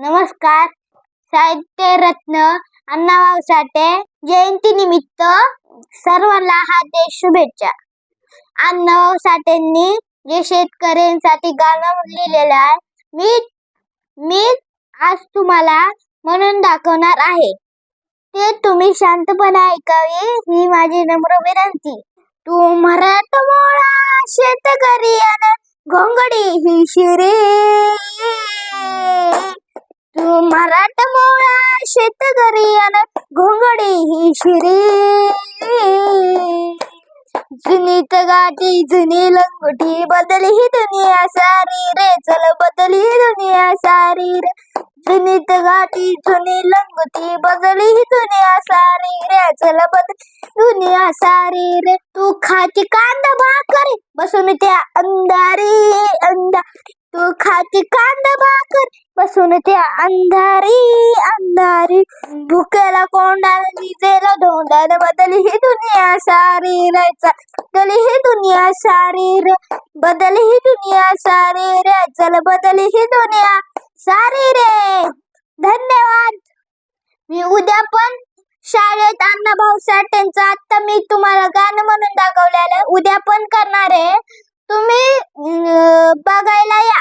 नमस्कार. साहित्य रत्न अण्णाभाऊ साठे जयंतीनिमित्त सर्वांना हार्दिक शुभेच्छा. अण्णाभाऊ साठेंनी जे शेतकऱ्यांसाठी गाणं लिहिलेलं आहे मी मी आज तुम्हाला म्हणून दाखवणार आहे. ते तुम्ही शांतपणे ऐकावे ही माझी नम्र विनंती. तू मराठमोळा शेतकरी घोंगडी ही शिरे. तू मराठमोळा शेतकरी अन घोंगडी ही शिरी. जुनी गाठी जुनी लंगोटी बदली ही दुनिया सारी रे. चल बदली ही दुनिया सारी रे. जुनी गाठी जुनी लंगोटी बदली ही दुनिया सारी रे. चल बदली दुनिया सारी रे तू खाती कांदा भाकर बसून त्या अंधारी अंधा. तू खाती कांदा भाकर बसून त्या अंधारी अंधारी. भुकेला कोंडाला निजेला धोंडाने बदली ही दुनिया सारी रे चल ही दुनिया सारी रे बदली ही दुनिया सारी रे चल बदली ही दुनिया सारी रे. धन्यवाद. मी उद्या पण शाळेत अण्णाभाऊ साठेंचं आता मी तुम्हाला गाणं म्हणून दाखवलेलं उद्या पण करणार आहे. तुम्ही बघायला या.